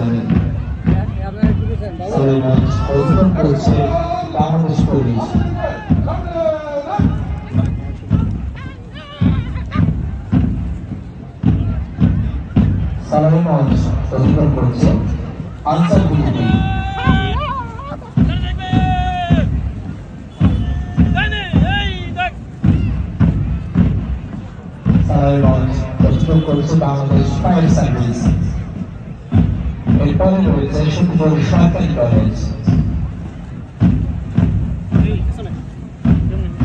যাবেন সালাইগঞ্জ অভিযান করছে বাংলাদেশ পুলিশ সালাইগঞ্জ অভিযান করছে আনসার বিজেপি করছে বাংলাদেশ ফায়ার সার্ভিস এরপরে রয়েছে শুক্রপুর সরকারি কলেজ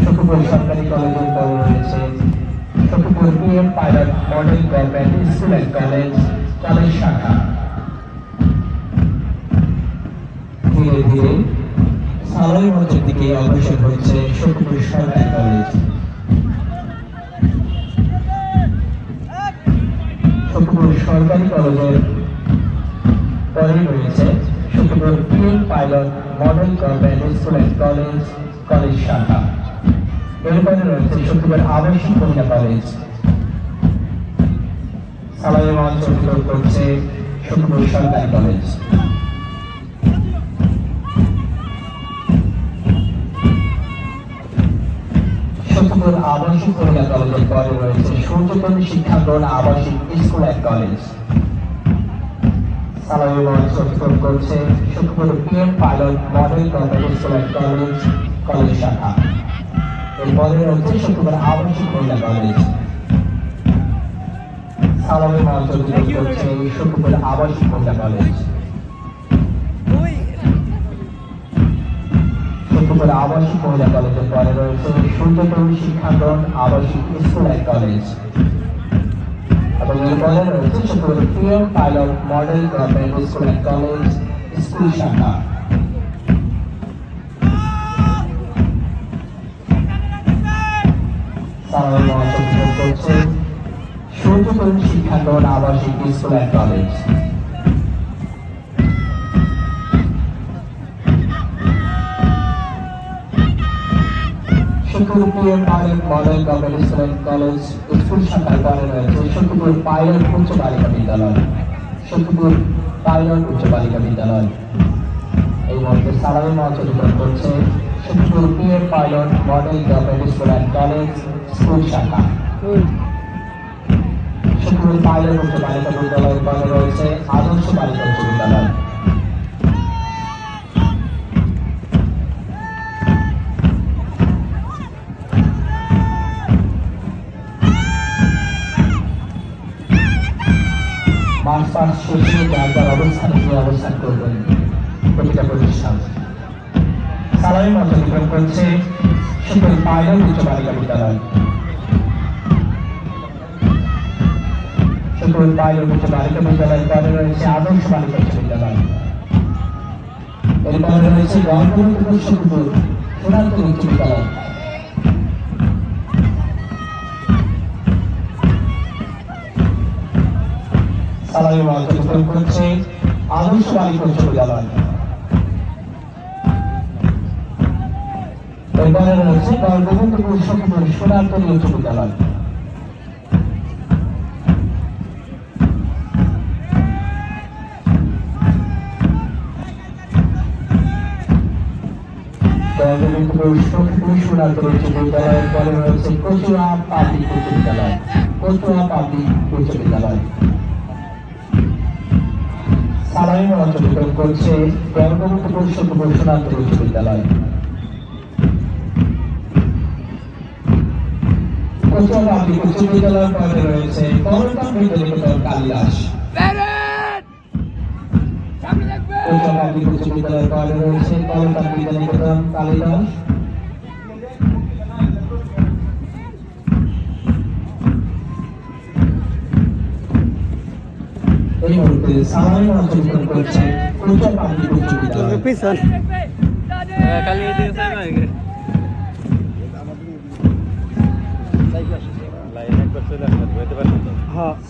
শুক্রপুর সরকারি কলেজের পরে রয়েছে শুক্রপুর পিএম ধীরে ধীরে সালাই মঞ্চের দিকে অগ্রসর হচ্ছে শুক্রপুর সরকারি কলেজ শুক্রপুর সরকারি কলেজের পরেই রয়েছে Shukrapur PM pilot model government school and college college শাখা। এরপরে রয়েছে শুক্রপুর আবাসিক কন্যা কলেজ সালাই মঞ্চ করছে সরকারি কলেজ আবাসিক কন্যা কলেজের পরে রয়েছে সূর্যকর্মী শিক্ষাঙ্গন আবাসিক স্কুল অ্যান্ড কলেজ সালামি মঞ্চ অতিক্রম করছে। PM pilot model college college শাখা। এরপরে রয়েছে শুক্রপুর আবাসিক মহিলা কলেজ। সালামি মঞ্চ অতিক্রম করছে আবাসিক মহিলা কলেজ। আবাসিক মহিলা কলেজের পরে রয়েছে শিক্ষাঙ্গন আবাসিক স্কুল কলেজ। এবং এরপরে রয়েছে Shukrapur PM pilot model government school and college school শাখা করছে। সূর্যতরী শিক্ষাঙ্গন আবাসিক school and college. Shukrapur pilot model government and college school শাখার পরে রয়েছে শুক্রপুর পাইলট উচ্চ বালিকা বিদ্যালয়। শুক্রপুর পাইলট উচ্চ বালিকা বিদ্যালয়। এই মুহূর্তে সালামি মঞ্চ অধিকার করছে Shukrapur PM pilot model government and college school শাখা। শুক্রপুর পাইলট উচ্চ বালিকা বিদ্যালয়ের পরে রয়েছে আদর্শ বালিকা উচ্চ বিদ্যালয়। পাস শেষে যার অবস্থানে গিয়ে অবস্থান করবেন। প্রতিটা প্রতিষ্ঠান। সালামি মঞ্চ অতিক্রম করছে শুক্র পাইলট উচ্চ বালিকা বিদ্যালয়। পরে রয়েছে আদর্শ উচ্চ বিদ্যালয়। চূড়ান্ত উচ্চ বিদ্যালয়। মঞ্চ অতিক্রম করছে। আদর্শ বালিকা উচ্চ বিদ্যালয় এরপরে রয়েছে গণতন্ত্র শুক্রপুর সোনারতলী উচ্চ বিদ্যালয় বিদ্যালয়ের পরে রয়েছে কচুয়া পাবলিক উচ্চ কচুয়া পাবলিক উচ্চ বিদ্যালয় সালামি মঞ্চ অতিক্রম করছে গণতন্ত্র পরিষদ ঘোষণান্তর উচ্চ রয়েছে করতাম বিদ্যালয় কালিদাস। কালিদাস।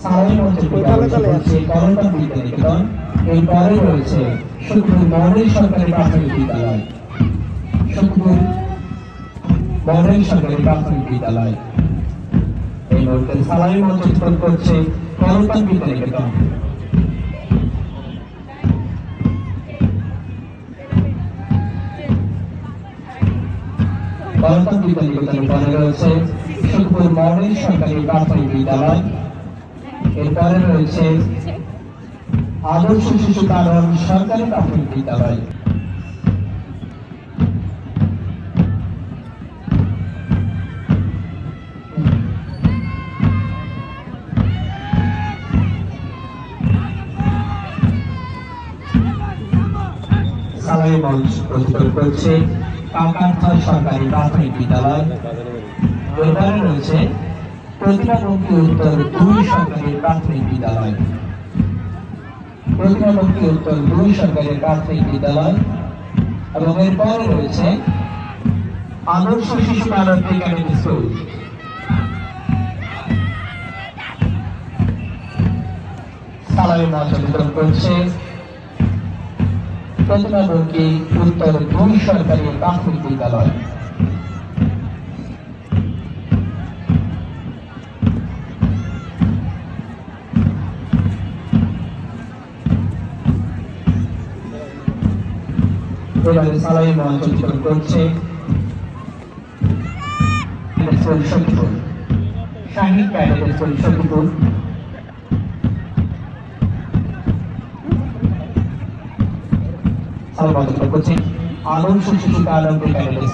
সারাই মঞ্চে তালে তালে রয়েছে করণটা বিদ্যানিকেতন এরপরে রয়েছে শুক্রপুর মডেল সরকারি প্রাথমিক বিদ্যালয়। শুক্রপুর মডেল সরকারি প্রাথমিক বিদ্যালয়। এই মুহূর্তে সালাই মঞ্চ করছে করণটা বিদ্যানিকেতন গণতান্ত্রিক নিকেতনের পরে রয়েছে সুখপুর মডেল সরকারি প্রাথমিক বিদ্যালয় এরপরে রয়েছে আদর্শ শিশু কারণ সরকারি প্রাথমিক বিদ্যালয় সালাই মঞ্চ প্রতিষ্ঠা করছে। কাকারথল সরকারি প্রাথমিক বিদ্যালয়। এরপরে রয়েছে প্রতিভামুখী উত্তর দুই সরকারি প্রাথমিক বিদ্যালয়। প্রতিভামুখী উত্তর দুই সরকারি প্রাথমিক বিদ্যালয়। এবং এরপরে রয়েছে আদর্শ শিশু মানব একাডেমি স্কুল। সালামি মঞ্চ বিতরণ করছে। প্রতিভামুখী উত্তর দুই সরকারি প্রাথমিক বিদ্যালয়। এবারে সালাই মঞ্চ বিতরণ করছে শাহিদ ক্যাডেটের সখীপুর বিতরণ করছে। আদর্শ শিশু আলমকে ক্যাডেটের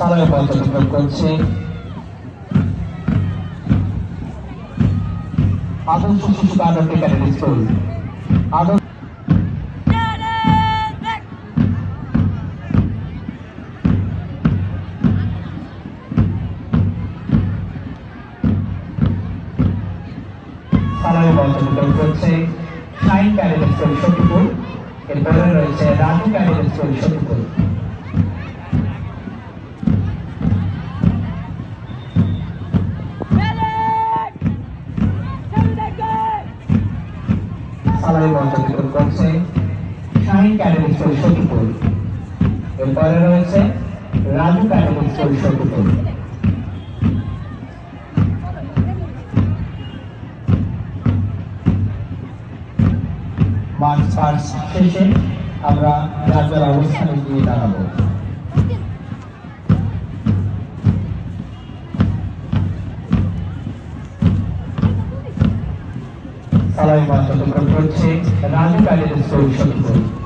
সালাই মঞ্চ বিতরণ করছে। আদর্শ শিশু আলমকে ক্যাডেটের স্কুল। আদর্শ সালামী ক্যারিয়ার স্কুল এরপরে রয়েছে Raju career school Shahin career এরপরে রয়েছে রাজু মার্চ শেষে আমরা যার অবস্থানে গিয়ে দাঁড়াবো। সালাই অতিক্রম করছে রাজু সখীপুর